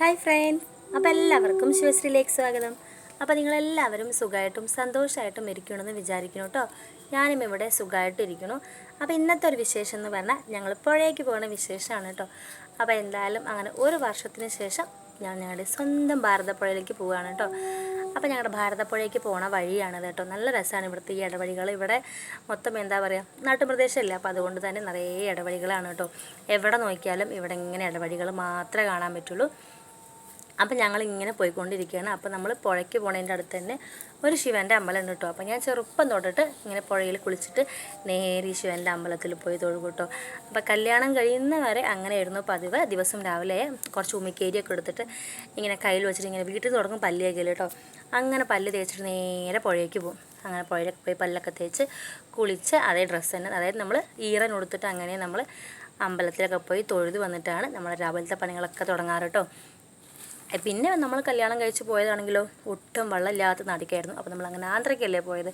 Hi friends. അപ്പോൾ എല്ലാവർക്കും ശിവശ്രീലേക്ക് സ്വാഗതം. അപ്പോൾ നിങ്ങളെല്ലാവരും സുഖമായിട്ടും സന്തോഷമായിട്ടും ഇരിക്കണമെന്ന് വിചാരിക്കണം കേട്ടോ. ഞാനും ഇവിടെ സുഖമായിട്ട് ഇരിക്കണു അപ്പോൾ ഇന്നത്തെ ഒരു വിശേഷം എന്ന് പറഞ്ഞാൽ ഞങ്ങൾ പുഴയ്ക്ക് പോകുന്ന വിശേഷമാണ് കേട്ടോ. അപ്പോൾ എന്തായാലും അങ്ങനെ ഒരു വർഷത്തിന് ശേഷം ഞാൻ ഞങ്ങളുടെ സ്വന്തം ഭാരതപ്പുഴയിലേക്ക് പോവുകയാണ് കേട്ടോ. അപ്പോൾ ഞങ്ങളുടെ ഭാരതപ്പുഴയ്ക്ക് പോണ വഴിയാണിത് കേട്ടോ. നല്ല രസമാണ് ഇവിടുത്തെ ഈ ഇടവഴികൾ. ഇവിടെ മൊത്തം എന്താ പറയുക നാട്ടുപ്രദേശമല്ല? അപ്പോൾ അതുകൊണ്ട് തന്നെ നിറയെ ഇടവഴികളാണ് കേട്ടോ. എവിടെ നോക്കിയാലും ഇവിടെ ഇങ്ങനെ ഇടവഴികൾ മാത്രമേ കാണാൻ പറ്റുള്ളൂ. അപ്പം ഞങ്ങൾ ഇങ്ങനെ പോയിക്കൊണ്ടിരിക്കുകയാണ്. അപ്പോൾ നമ്മൾ പുഴയ്ക്ക് പോണതിന്റെ അടുത്ത് തന്നെ ഒരു ശിവന്റെ അമ്പലം കേട്ടോ. അപ്പോൾ ഞാൻ ചെറുപ്പം തൊട്ടിട്ട് ഇങ്ങനെ പുഴയിൽ കുളിച്ചിട്ട് നേരെ ശിവന്റെ അമ്പലത്തിൽ പോയി തൊഴുകൂട്ടോ കേട്ടോ. അപ്പോൾ കല്യാണം കഴിയുന്ന വരെ അങ്ങനെയായിരുന്നു പതിവ്. ദിവസം രാവിലെ കുറച്ച് ഉമിക്കേരിയൊക്കെ എടുത്തിട്ട് ഇങ്ങനെ കയ്യിൽ വെച്ചിട്ട് ഇങ്ങനെ വീട്ടിൽ തുടങ്ങും പല്ലിയൊക്കെ കേട്ടോ. അങ്ങനെ പല്ല് തേച്ചിട്ട് നേരെ പുഴയ്ക്ക് പോകും. അങ്ങനെ പുഴയിലൊക്കെ പോയി പല്ലൊക്കെ തേച്ച് കുളിച്ച് അതേ ഡ്രസ്സ് തന്നെ. അതായത് നമ്മൾ ഈറൻ ഉടുത്തിട്ട് അങ്ങനെ നമ്മൾ അമ്പലത്തിലൊക്കെ പോയി തൊഴുത് വന്നിട്ടാണ് നമ്മുടെ രാവിലത്തെ പണികളൊക്കെ തുടങ്ങാറ് കേട്ടോ. പിന്നെ നമ്മൾ കല്യാണം കഴിച്ച് പോയതാണെങ്കിലോ ഒട്ടും വെള്ളമില്ലാത്ത നാട്ടിക്കായിരുന്നു അപ്പോൾ നമ്മൾ അങ്ങനെ ആന്ധ്രയ്ക്കല്ലേ പോയത്?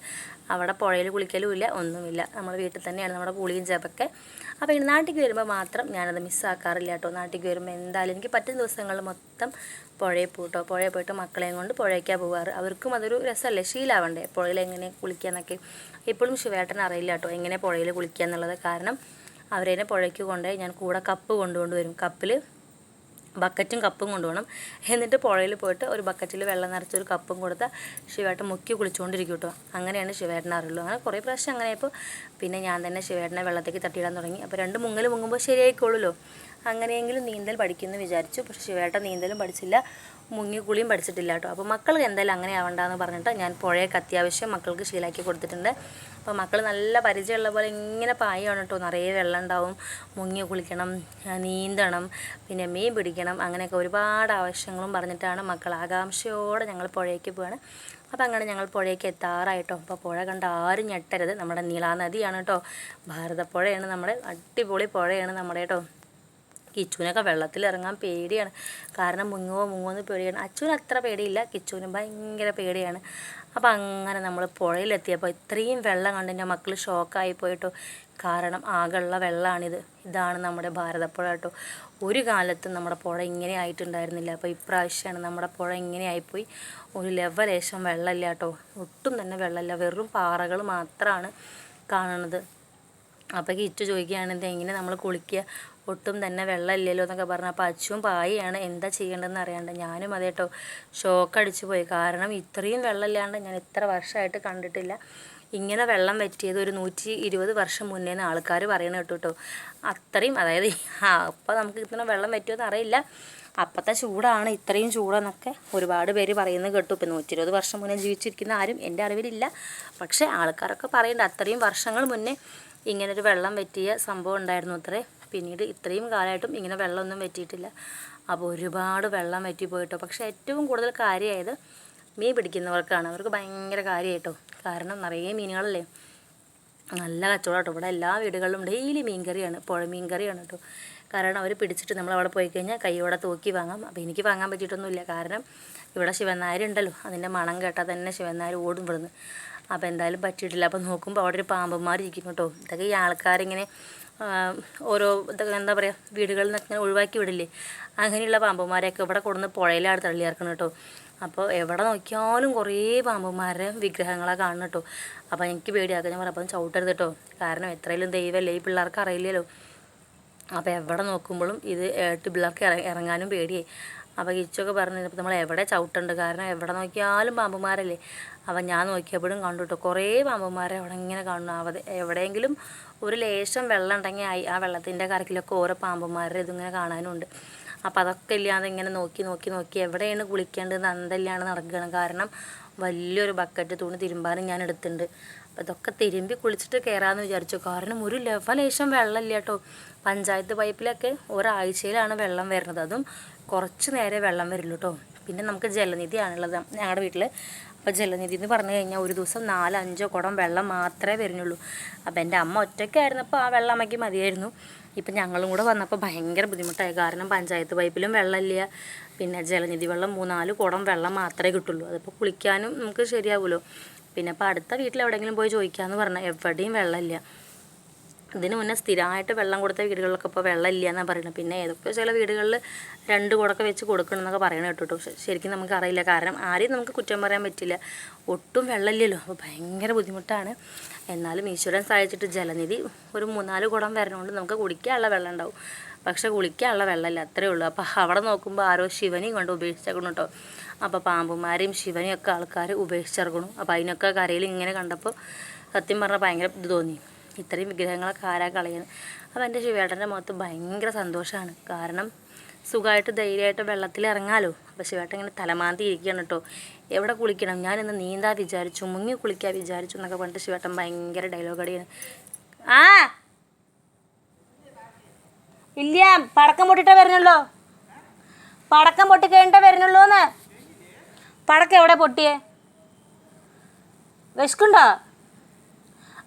അവിടെ പുഴയിൽ കുളിക്കലും ഇല്ല ഒന്നുമില്ല. നമ്മൾ വീട്ടിൽ തന്നെയാണ് നമ്മുടെ കുളിയും ചെപ്പൊക്കെ അപ്പോൾ ഇനി നാട്ടിലേക്ക് വരുമ്പോൾ മാത്രം ഞാനത് മിസ്സാക്കാറില്ല കേട്ടോ. നാട്ടിലേക്ക് വരുമ്പോൾ എന്തായാലും എനിക്ക് പറ്റുന്ന ദിവസങ്ങൾ മൊത്തം പുഴയിൽ പോട്ടോ. പുഴയിൽ പോയിട്ട് മക്കളെയും കൊണ്ട് പുഴയ്ക്കാണ് പോകാറ് അവർക്കും അതൊരു രസമല്ലേ? ശീലാവണ്ടേ പുഴയിൽ എങ്ങനെ കുളിക്കാന്നൊക്കെ ഇപ്പോഴും ശിവേട്ടൻ അറിയില്ല കേട്ടോ എങ്ങനെ പുഴയിൽ കുളിക്കുക എന്നുള്ളത്. കാരണം അവരെന്നെ പുഴയ്ക്ക് കൊണ്ടുപോയി ഞാൻ കൂടെ കപ്പ് കൊണ്ടുകൊണ്ട് വരും. കപ്പിൽ ബക്കറ്റും കപ്പും കൊണ്ടുപോകണം. എന്നിട്ട് പുഴയിൽ പോയിട്ട് ഒരു ബക്കറ്റിൽ വെള്ളം നിറച്ചൊരു കപ്പും കൊടുത്ത് ശിവേട്ടൻ മുക്കി കുളിച്ചുകൊണ്ടിരിക്കും കേട്ടോ. അങ്ങനെയാണ് ശിവേട്ടനെ അറിയുള്ളൂ. അങ്ങനെ കുറേ പ്രാവശ്യം അങ്ങനെ ആയപ്പോൾ പിന്നെ ഞാൻ തന്നെ ശിവേട്ടനെ വെള്ളത്തേക്ക് തട്ടിയിടാൻ തുടങ്ങി. അപ്പോൾ രണ്ട് മുങ്ങൽ മുങ്ങുമ്പോൾ ശരിയായിക്കോളുമല്ലോ. അങ്ങനെയെങ്കിലും നീന്തൽ പഠിക്കുമെന്ന് വിചാരിച്ചു. പക്ഷേ ശിവേട്ട നീന്തലും പഠിച്ചില്ല. മുങ്ങിക്കുളിയും പഠിച്ചിട്ടില്ല കേട്ടോ. അപ്പോൾ മക്കൾക്ക് എന്തായാലും അങ്ങനെ ആവണ്ടെന്ന് പറഞ്ഞിട്ട് ഞാൻ പുഴയൊക്കെ അത്യാവശ്യം മക്കൾക്ക് ശീലാക്കി കൊടുത്തിട്ടുണ്ട്. അപ്പോൾ മക്കൾ നല്ല പരിചയമുള്ള പോലെ ഇങ്ങനെ പായാണ് കേട്ടോ. നിറയെ വെള്ളം ഉണ്ടാവും. മുങ്ങി കുളിക്കണം നീന്തണം പിന്നെ മീൻ പിടിക്കണം അങ്ങനെയൊക്കെ ഒരുപാട് ആവശ്യങ്ങളും പറഞ്ഞിട്ടാണ് മക്കൾ ആകാംക്ഷയോടെ ഞങ്ങൾ പുഴയ്ക്ക് പോവാണ്. അപ്പോൾ അങ്ങനെ ഞങ്ങൾ പുഴയ്ക്ക് എത്താറായിട്ടോ. അപ്പോൾ പുഴ കണ്ട ആരും ഞെട്ടരുത്. നമ്മുടെ നീളാനദിയാണ് കേട്ടോ. ഭാരതപ്പുഴയാണ് നമ്മുടെ അടിപൊളി പുഴയാണ് നമ്മുടെ കേട്ടോ. കിച്ചുവിനൊക്കെ വെള്ളത്തിൽ ഇറങ്ങാൻ പേടിയാണ്. കാരണം മുങ്ങുവോ മുങ്ങുമോ എന്ന് പേടിയാണ്. അച്ഛന് അത്ര പേടിയില്ല കിച്ചുവിന് ഭയങ്കര പേടിയാണ്. അപ്പോൾ അങ്ങനെ നമ്മൾ പുഴയിലെത്തിയപ്പോൾ ഇത്രയും വെള്ളം കണ്ട് എന്റെ മക്കൾ ഷോക്കായി പോയിട്ടോ. കാരണം ആകെയുള്ള വെള്ളമാണിത് ഇതാണ് നമ്മുടെ ഭാരതപ്പുഴ കേട്ടോ. ഒരു കാലത്തും നമ്മുടെ പുഴ ഇങ്ങനെ ആയിട്ടുണ്ടായിരുന്നില്ല. അപ്പോൾ ഇപ്രാവശ്യമാണ് നമ്മുടെ പുഴ ഇങ്ങനെ ആയിപ്പോയി. ഒരു ലെവലേശം വെള്ളമില്ല കേട്ടോ. ഒട്ടും തന്നെ വെള്ളമില്ല. വെറും പാറകൾ മാത്രമാണ് കാണുന്നത്. അപ്പോൾ കിറ്റ് ചോദിക്കുകയാണെങ്കിൽ എങ്ങനെ നമ്മൾ കുളിക്കുക ഒട്ടും തന്നെ വെള്ളമില്ലല്ലോ എന്നൊക്കെ പറഞ്ഞു. അപ്പോൾ അച്ചും പായയാണ് എന്താ ചെയ്യേണ്ടതെന്ന് അറിയാണ്ട് ഞാനും അതേ കേട്ടോ ഷോക്ക് അടിച്ചു പോയി. കാരണം ഇത്രയും വെള്ളമില്ലാണ്ട് ഞാൻ ഇത്ര വർഷമായിട്ട് കണ്ടിട്ടില്ല. ഇങ്ങനെ വെള്ളം വറ്റിയത് ഒരു നൂറ്റി ഇരുപത് വർഷം മുന്നേന്ന് ആൾക്കാർ പറയണ കേട്ടോ കേട്ടോ അത്രയും അതായത് അപ്പോൾ നമുക്ക് ഇത്ര വെള്ളം പറ്റുമെന്ന് അറിയില്ല. അപ്പോഴത്തെ ചൂടാണ് ഇത്രയും ചൂടെന്നൊക്കെ ഒരുപാട് പേര് പറയുന്നത് കേട്ടു. ഇപ്പം നൂറ്റി ഇരുപത് വർഷം മുന്നേ ജീവിച്ചിരിക്കുന്ന ആരും എന്റെ അറിവിലില്ല. പക്ഷേ ആൾക്കാരൊക്കെ പറയുന്നുണ്ട് അത്രയും വർഷങ്ങൾ മുന്നേ ഇങ്ങനൊരു വെള്ളം വറ്റിയ സംഭവം ഉണ്ടായിരുന്നു അത്രേ. പിന്നീട് ഇത്രയും കാലമായിട്ടും ഇങ്ങനെ വെള്ളമൊന്നും വറ്റിയിട്ടില്ല. അപ്പോൾ ഒരുപാട് വെള്ളം വറ്റിപ്പോയിട്ടോ. പക്ഷേ ഏറ്റവും കൂടുതൽ കാര്യമായത് മീൻ പിടിക്കുന്നവർക്കാണ്. അവർക്ക് ഭയങ്കര കാര്യമായിട്ടോ. കാരണം നിറയെ മീനുകളല്ലേ. നല്ല കച്ചവടം ഇവിടെ എല്ലാ വീടുകളിലും ഡെയിലി മീൻകറിയാണ്. പുഴ മീൻകറിയാണ് കേട്ടോ. കാരണം അവർ പിടിച്ചിട്ട് നമ്മൾ അവിടെ പോയി കഴിഞ്ഞാൽ കൈയോടെ തൂക്കി വാങ്ങാം. അപ്പോൾ എനിക്ക് വാങ്ങാൻ പറ്റിയിട്ടൊന്നുമില്ല. കാരണം ഇവിടെ ശിവനാരുണ്ടല്ലോ അതിന്റെ മണം കേട്ടാൽ തന്നെ ശിവനാർ ഓടും ഇവിടുന്ന്. അപ്പോൾ എന്തായാലും പറ്റിയിട്ടില്ല. അപ്പോൾ നോക്കുമ്പോൾ അവിടെ ഒരു പാമ്പന്മാർ ഇരിക്കും കേട്ടോ. ഇതൊക്കെ ഈ ആൾക്കാരിങ്ങനെ ഓരോ ഇതൊക്കെ എന്താ പറയുക വീടുകളിൽ നിന്നൊക്കെ ഇങ്ങനെ ഒഴിവാക്കി വിടില്ലേ? അങ്ങനെയുള്ള പാമ്പന്മാരെയൊക്കെ ഇവിടെ കൊടുന്ന് പുഴയിലാണ് തള്ളി കേട്ടോ. അപ്പോൾ എവിടെ നോക്കിയാലും കുറേ പാമ്പന്മാരുടെ വിഗ്രഹങ്ങളെ കാണുന്നത് കേട്ടോ. അപ്പോൾ എനിക്ക് പേടിയാക്കുക ഞാൻ പറഞ്ഞു അപ്പം ചവിട്ടരുത് കേട്ടോ. കാരണം എത്രയും ദൈവമല്ലേ ഈ പിള്ളേർക്ക് അറിയില്ലല്ലോ. അപ്പോൾ എവിടെ നോക്കുമ്പോഴും ഇത് ഏട്ട് പിള്ളേർക്ക് ഇറങ്ങാനും പേടിയായി. അപ്പോൾ കിച്ചൊക്കെ പറഞ്ഞു ഇപ്പോൾ നമ്മൾ എവിടെ ചവിട്ടുണ്ട് കാരണം എവിടെ നോക്കിയാലും പാമ്പുമാരല്ലേ. അപ്പം ഞാൻ നോക്കിയപ്പോഴും കണ്ടു കേട്ടോ കുറേ പാമ്പന്മാരെ അവിടെ ഇങ്ങനെ കാണുന്നു. അവിടെ എവിടെയെങ്കിലും ഒരു ലേശം വെള്ളം ഉണ്ടെങ്കിൽ ആയി ആ വെള്ളത്തിന്റെ കരക്കിലൊക്കെ ഓരോ പാമ്പന്മാരുടെ ഇതിങ്ങനെ കാണാനുണ്ട്. അപ്പോൾ അതൊക്കെ ഇല്ലാതെ ഇങ്ങനെ നോക്കി നോക്കി നോക്കി എവിടെയാണ് കുളിക്കേണ്ടത് അന്തല്ലാണ് നടക്കുകയാണ് കാരണം വലിയൊരു ബക്കറ്റ് തുണി തിരുമ്പാനും ഞാൻ എടുത്തിട്ടുണ്ട്. അപ്പോൾ ഇതൊക്കെ തിരുമ്പി കുളിച്ചിട്ട് കയറാമെന്ന് വിചാരിച്ചു. കാരണം ഒരു ലെവലേശം വെള്ളമില്ല കേട്ടോ. പഞ്ചായത്ത് പൈപ്പിലൊക്കെ ഒരാഴ്ചയിലാണ് വെള്ളം വരുന്നത്. അതും കുറച്ച് നേരെ വെള്ളം വരുള്ളൂ കേട്ടോ പിന്നെ നമുക്ക് ജലനിധിയാണുള്ളത് ഞങ്ങളുടെ വീട്ടിൽ അപ്പോൾ ജലനിധി എന്ന് പറഞ്ഞു കഴിഞ്ഞാൽ ഒരു ദിവസം നാലഞ്ചോ കുടം വെള്ളം മാത്രമേ വരുന്നുള്ളൂ. അപ്പോൾ എന്റെ അമ്മ ഒറ്റയ്ക്കായിരുന്നപ്പോൾ ആ വെള്ളം അമ്മയ്ക്ക് മതിയായിരുന്നു. ഇപ്പം ഞങ്ങളും കൂടെ വന്നപ്പോൾ ഭയങ്കര ബുദ്ധിമുട്ടായി. കാരണം പഞ്ചായത്ത് പൈപ്പിലും വെള്ളമില്ല. പിന്നെ ജലനിധി വെള്ളം മൂന്നാൽ കുടം വെള്ളം മാത്രമേ കിട്ടുള്ളൂ. അതിപ്പോൾ കുളിക്കാനും നമുക്ക് ശരിയാവുമല്ലോ പിന്നെ ഇപ്പോൾ അടുത്ത വീട്ടിൽ എവിടെയെങ്കിലും പോയി ചോദിക്കാമെന്ന് പറഞ്ഞാൽ എവിടെയും വെള്ളമില്ല. ഇതിന് മുന്നേ സ്ഥിരമായിട്ട് വെള്ളം കൊടുത്ത വീടുകളിലൊക്കെ ഇപ്പോൾ വെള്ളം ഇല്ല എന്നാണ് പറയുന്നത്. പിന്നെ ഏതൊക്കെ ചില വീടുകളിൽ രണ്ട് കുടൊക്കെ വെച്ച് കൊടുക്കണം എന്നൊക്കെ പറയണ കേട്ടോ. ശരിക്കും നമുക്കറിയില്ല കാരണം ആരെയും നമുക്ക് കുറ്റം പറയാൻ പറ്റില്ല. ഒട്ടും വെള്ളമില്ലല്ലോ. അപ്പോൾ ഭയങ്കര ബുദ്ധിമുട്ടാണ്. എന്നാലും ഈശ്വരൻ സഹായിച്ചിട്ട് ജലനിധി ഒരു മൂന്നാൽ കുടം വരണോണ്ട് നമുക്ക് കുടിക്കാനുള്ള വെള്ളം ഉണ്ടാവും. പക്ഷെ കുളിക്കാനുള്ള വെള്ളമില്ല. അത്രേ ഉള്ളൂ. അപ്പോൾ അവിടെ നോക്കുമ്പോൾ ആരോ ശിവനെയും കൊണ്ട് ഉപേക്ഷിച്ചേക്കണം കേട്ടോ. അപ്പോൾ പാമ്പുമാരെയും ശിവനെയും ഒക്കെ ആൾക്കാർ ഉപേക്ഷിച്ചിറക്കണം അപ്പോൾ അതിനൊക്കെ കരയിൽ ഇങ്ങനെ കണ്ടപ്പോൾ സത്യം പറഞ്ഞാൽ ഭയങ്കര ഇത് തോന്നി. ഇത്രയും വിഗ്രഹങ്ങളൊക്കെ ആരാ കളയുന്നത്? അപ്പോൾ എന്റെ ശിവേട്ടന്റെ മുഖത്ത് ഭയങ്കര സന്തോഷമാണ് കാരണം സുഖമായിട്ട് ധൈര്യമായിട്ട് വെള്ളത്തിൽ ഇറങ്ങാലോ. അപ്പോൾ ശിവേട്ടൻ ഇങ്ങനെ തലമാന്തി ഇരിക്കുകയാണ് കേട്ടോ. എവിടെ കുളിക്കണം? ഞാനിന്ന് നീന്താ വിചാരിച്ചു മുങ്ങി കുളിക്കാൻ വിചാരിച്ചു എന്നൊക്കെ പറഞ്ഞിട്ട് ശിവേട്ടൻ ഭയങ്കര ഡയലോഗ് അടിയാണ് ആ! ഇല്ല പടക്കം പൊട്ടിട്ടേ വരുന്നുള്ളൂ. പടക്കം പൊട്ടി കഴിഞ്ഞിട്ടേ വരുന്നുള്ളൂന്ന്. പടക്കം എവിടെ പൊട്ടിയേ? വിശക്കുണ്ടോ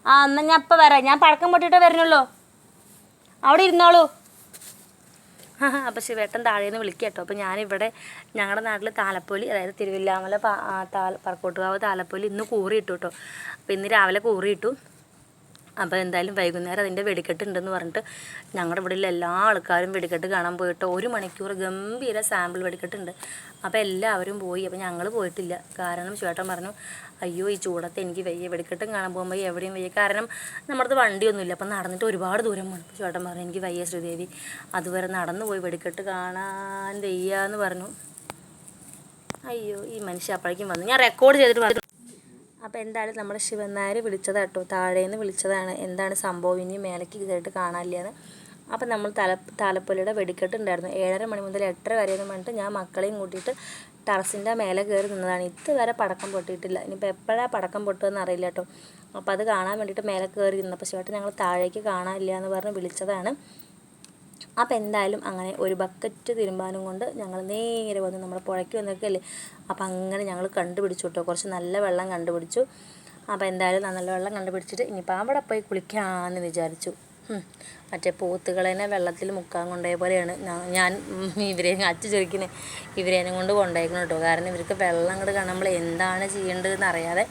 ആ എന്നാൽ ഞാൻ ഇപ്പം വരാം. ഞാൻ പടക്കം പൊട്ടിയിട്ടേ വരുന്നുള്ളൂ. അവിടെ ഇരുന്നോളൂ. അപ്പോൾ ശിവേട്ടൻ താഴേന്ന് വിളിക്കുക കേട്ടോ. അപ്പോൾ ഞാനിവിടെ ഞങ്ങളുടെ നാട്ടിൽ താലപ്പൊലി അതായത് തിരുവില്ലാമല താല പറക്കോട്ടുകാവ് താലപ്പൊലി ഇന്ന് കൂറിയിട്ടു കേട്ടോ. അപ്പോൾ ഇന്ന് രാവിലെ കൂറിയിട്ടു. അപ്പോൾ എന്തായാലും വൈകുന്നേരം അതിന്റെ വെടിക്കെട്ട് ഉണ്ടെന്ന് പറഞ്ഞിട്ട് ഞങ്ങളുടെ ഇവിടെ എല്ലാ ആൾക്കാരും വെടിക്കെട്ട് കാണാൻ പോയിട്ട്. ഒരു മണിക്കൂർ ഗംഭീര സാമ്പിൾ വെടിക്കെട്ടുണ്ട്. അപ്പോൾ എല്ലാവരും പോയി. അപ്പോൾ ഞങ്ങൾ പോയിട്ടില്ല. കാരണം ചേട്ടൻ പറഞ്ഞു അയ്യോ ഈ ചൂടത്ത് എനിക്ക് വയ്യ. വെടിക്കെട്ടും കാണാൻ പോകുമ്പോൾ എവിടെയും വയ്യ. കാരണം നമ്മുടെ വണ്ടിയൊന്നുമില്ല. അപ്പം നടന്നിട്ട് ഒരുപാട് ദൂരം വേണം അപ്പോൾ ചേട്ടൻ പറഞ്ഞു എനിക്ക് വയ്യ ശ്രീദേവി. അതുവരെ നടന്നു പോയി. വെടിക്കെട്ട് കാണാൻ വയ്യ എന്ന് പറഞ്ഞു. അയ്യോ ഈ മനുഷ്യ അപ്പോഴേക്കും വന്നു. ഞാൻ റെക്കോർഡ് ചെയ്തിട്ട് പറഞ്ഞു അപ്പോൾ എന്തായാലും നമ്മുടെ ശിവൻ വിളിച്ചതാട്ടോ വിളിച്ചതാ താഴേന്ന് വിളിച്ചതാണ്. എന്താണ് സംഭവം? ഇനി മേലേക്ക് ഇതായിട്ട് കാണാനില്ലെന്ന് അപ്പോൾ നമ്മൾ തല താലപ്പൊലിയുടെ വെടിക്കെട്ട് ഉണ്ടായിരുന്നു ഏഴര മണി മുതൽ എട്ടര വരെ എന്ന് പറഞ്ഞിട്ട് ഞാൻ മക്കളെയും കൂട്ടിയിട്ട് ടെറസിന്റെ മേലെ കയറി നിന്നതാണ്. ഇതുവരെ പടക്കം പൊട്ടിയിട്ടില്ല. ഇനിയിപ്പോൾ എപ്പോഴാണ് പടക്കം പൊട്ടുമെന്ന് അറിയില്ല കേട്ടോ. അപ്പോൾ അത് കാണാൻ വേണ്ടിയിട്ട് മേലെ കയറി നിന്നപ്പോൾ ചേട്ടൻ ഞങ്ങൾ താഴേക്ക് കാണാനില്ല എന്ന് പറഞ്ഞ് വിളിച്ചതാണ്. അപ്പോൾ എന്തായാലും അങ്ങനെ ഒരു ബക്കറ്റ് തിരുമ്പാനും കൊണ്ട് ഞങ്ങൾ നേരെ വന്ന് നമ്മുടെ പുഴയ്ക്ക് വന്നൊക്കെയല്ലേ? അപ്പോൾ അങ്ങനെ ഞങ്ങൾ കണ്ടുപിടിച്ചു കേട്ടോ. കുറച്ച് നല്ല വെള്ളം കണ്ടുപിടിച്ചു. അപ്പോൾ എന്തായാലും നല്ല വെള്ളം കണ്ടുപിടിച്ചിട്ട് ഇനിയിപ്പോൾ അവിടെ പോയി കുളിക്കാമെന്ന് വിചാരിച്ചു. മറ്റേ പോത്തുകളെന്നെ വെള്ളത്തിൽ മുക്കാൻ കൊണ്ടുപോയ പോലെയാണ്. ഞാൻ ഇവരെ അച്ഛ ചോദിക്കുന്നത് ഇവരേനെ കൊണ്ട് കൊണ്ടുപോയിക്കണം കേട്ടോ കാരണം ഇവർക്ക് വെള്ളം കൂടെ കാണുമ്പോൾ എന്താണ് ചെയ്യേണ്ടതെന്ന് അറിയാതെ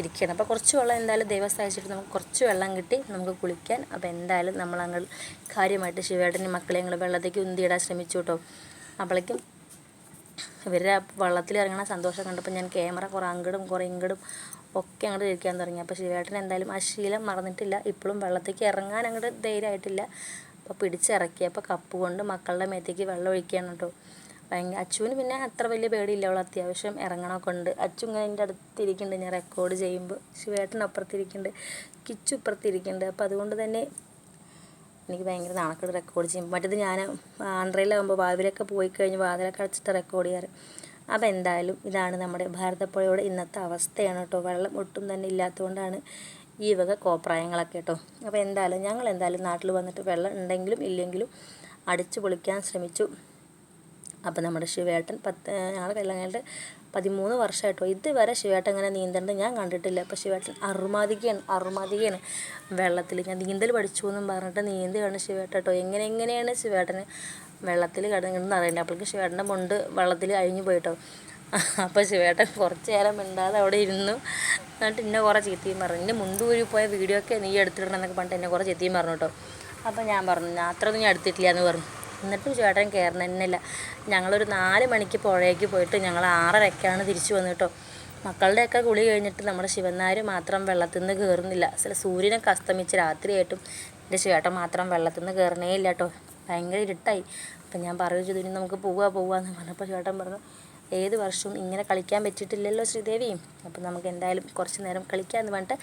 ഇരിക്കണം അപ്പോൾ കുറച്ച് വെള്ളം എന്തായാലും ദൈവം സഹായിച്ചിട്ട് നമുക്ക് കുറച്ച് വെള്ളം കിട്ടി നമുക്ക് കുളിക്കാൻ. അപ്പോൾ എന്തായാലും നമ്മൾ അങ്ങൾ കാര്യമായിട്ട് ശിവേട്ടനും മക്കളെ ഞങ്ങൾ വെള്ളത്തേക്ക് ഉന്തിയിടാൻ ശ്രമിച്ചു കേട്ടോ അപ്പോഴേക്കും ഇവരുടെ വെള്ളത്തിൽ ഇറങ്ങണ സന്തോഷം കണ്ടപ്പോൾ ഞാൻ ക്യാമറ കുറേ അങ്ങടും കുറേ ഇങ്ങടും ഒക്കെ അങ്ങോട്ട് ഇരിക്കാൻ തുടങ്ങി. അപ്പോൾ ശിവേട്ടൻ എന്തായാലും ആ ശീലം മറന്നിട്ടില്ല. ഇപ്പോഴും വെള്ളത്തേക്ക് ഇറങ്ങാൻ അങ്ങോട്ട് ധൈര്യമായിട്ടില്ല. അപ്പോൾ പിടിച്ചിറക്കി. അപ്പോൾ കപ്പ് കൊണ്ട് മക്കളുടെ മേത്തേക്ക് വെള്ളം ഒഴിക്കുകയാണ് കേട്ടോ. ഭയങ്കര അച്ചുവിന് പിന്നെ അത്ര വലിയ പേടിയില്ല. അവൾ അത്യാവശ്യം ഇറങ്ങണമൊക്കെ ഉണ്ട്. അച്ചു ഇങ്ങനെ എന്റെ അടുത്തിരിക്കുന്നുണ്ട്. ഞാൻ റെക്കോർഡ് ചെയ്യുമ്പോൾ ശിവേട്ടൻ അപ്പുറത്തിരിക്കുന്നുണ്ട്. കിച്ചു ഇപ്പുറത്തിരിക്കുന്നുണ്ട്. അപ്പോൾ അതുകൊണ്ട് തന്നെ എനിക്ക് ഭയങ്കര നാണക്കേട് റെക്കോർഡ് ചെയ്യും മറ്റേത് ഞാൻ ആന്ധ്രയിലാകുമ്പോൾ വാതിലൊക്കെ പോയി കഴിഞ്ഞ് വാതിലൊക്കെ അടച്ചിട്ട് റെക്കോർഡ് ചെയ്യാറ്. അപ്പോൾ എന്തായാലും ഇതാണ് നമ്മുടെ ഭാരതപ്പുഴയുടെ ഇന്നത്തെ അവസ്ഥയാണ് കേട്ടോ. വെള്ളം ഒട്ടും തന്നെ ഇല്ലാത്തതുകൊണ്ടാണ് ഈ വക കോപ്രായങ്ങളൊക്കെ കേട്ടോ. അപ്പോൾ എന്തായാലും ഞങ്ങൾ എന്തായാലും നാട്ടിൽ വന്നിട്ട് വെള്ളം ഉണ്ടെങ്കിലും ഇല്ലെങ്കിലും അടിച്ചു പൊളിക്കാൻ ശ്രമിച്ചു. അപ്പോൾ നമ്മുടെ ശിവേട്ടൻ പത്ത് ഞങ്ങളുടെ കല്യാണം കഴിഞ്ഞിട്ട് പതിമൂന്ന് വർഷമായിട്ടോ ഇതുവരെ ശിവേട്ടൻ ഇങ്ങനെ നീന്തേണ്ടത് ഞാൻ കണ്ടിട്ടില്ല. അപ്പോൾ ശിവേട്ടൻ അറുമാതികയാണ് അറുമാതികയാണ് വെള്ളത്തിൽ ഞാൻ നീന്തൽ പഠിച്ചു എന്നും പറഞ്ഞിട്ട് നീന്തുകയാണ് ശിവേട്ടൻ കേട്ടോ. എങ്ങനെ എങ്ങനെയാണ് ശിവേട്ടന് വെള്ളത്തിൽ കിടന്നിരുന്ന് അറിയണ്ട? അപ്പോഴേക്ക് ശിവേട്ടന്റെ മുണ്ട് വെള്ളത്തിൽ അഴിഞ്ഞു പോയിട്ടോ അപ്പോൾ ശിവേട്ടൻ കുറച്ച് നേരം മിണ്ടാതെ അവിടെ ഇരുന്നു. എന്നിട്ട് എന്നെ കുറേ ചീത്തയും പറഞ്ഞു എന്റെ മുണ്ട് ഊരി പോയ വീഡിയോ ഒക്കെ നീ എടുത്തിടണം എന്നൊക്കെ പറഞ്ഞിട്ട് എന്നെ കുറേ ചീത്തയും പറഞ്ഞു കേട്ടോ അപ്പോൾ ഞാൻ പറഞ്ഞു അത്രയൊന്നും ഞാൻ എടുത്തിട്ടില്ല എന്ന് പറഞ്ഞു. എന്നിട്ടും ചേട്ടൻ കയറുന്ന തന്നെയില്ല. ഞങ്ങളൊരു നാല് മണിക്ക് പുഴയ്ക്ക് പോയിട്ട് ഞങ്ങൾ ആറരയ്ക്കാണ് തിരിച്ചു വന്നു കേട്ടോ മക്കളുടെയൊക്കെ കുളി കഴിഞ്ഞിട്ട് നമ്മുടെ ശിവനാര് മാത്രം വെള്ളത്തിൽ നിന്ന് കയറുന്നില്ല ചില സൂര്യനൊക്കെ അസ്തമിച്ച് രാത്രിയായിട്ടും എന്റെ ചേട്ടൻ മാത്രം വെള്ളത്തിൽ നിന്ന് കയറണേ ഇല്ല കേട്ടോ ഭയങ്കര ഇരുട്ടായി. അപ്പം ഞാൻ പറയുക ചെയ്തു ഇനി നമുക്ക് പോവുക പോവുക എന്ന് പറഞ്ഞപ്പോൾ ചേട്ടൻ പറഞ്ഞു ഏത് വർഷവും ഇങ്ങനെ കളിക്കാൻ പറ്റിയിട്ടില്ലല്ലോ ശ്രീദേവി. അപ്പം നമുക്ക് എന്തായാലും കുറച്ച് നേരം കളിക്കാമെന്ന് പറഞ്ഞിട്ട്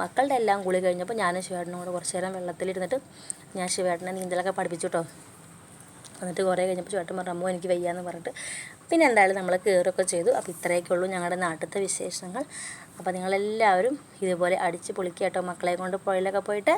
മക്കളുടെ എല്ലാം കുളി കഴിഞ്ഞപ്പോൾ ഞാനും ശിവേട്ടനും കൂടെ കുറച്ച് നേരം വെള്ളത്തിലിരുന്നിട്ട് ഞാൻ ശിവേട്ടനെ നീന്തലൊക്കെ പഠിപ്പിച്ചു കേട്ടോ എന്നിട്ട് കുറേ കഴിഞ്ഞപ്പോൾ ചേട്ടൻ പറഞ്ഞു അമ്മോ എനിക്ക് വയ്യാന്ന് പറഞ്ഞിട്ട് പിന്നെ എന്തായാലും നമ്മൾ കയറുകയൊക്കെ ചെയ്തു. അപ്പോൾ ഇത്രയൊക്കെ ഉള്ളൂ ഞങ്ങളുടെ നാട്ടിലത്തെ വിശേഷങ്ങൾ. അപ്പോൾ നിങ്ങളെല്ലാവരും ഇതുപോലെ അടിച്ച് പൊളിക്കുക കേട്ടോ മക്കളെ കൊണ്ട് പുഴയിലൊക്കെ പോയിട്ട്.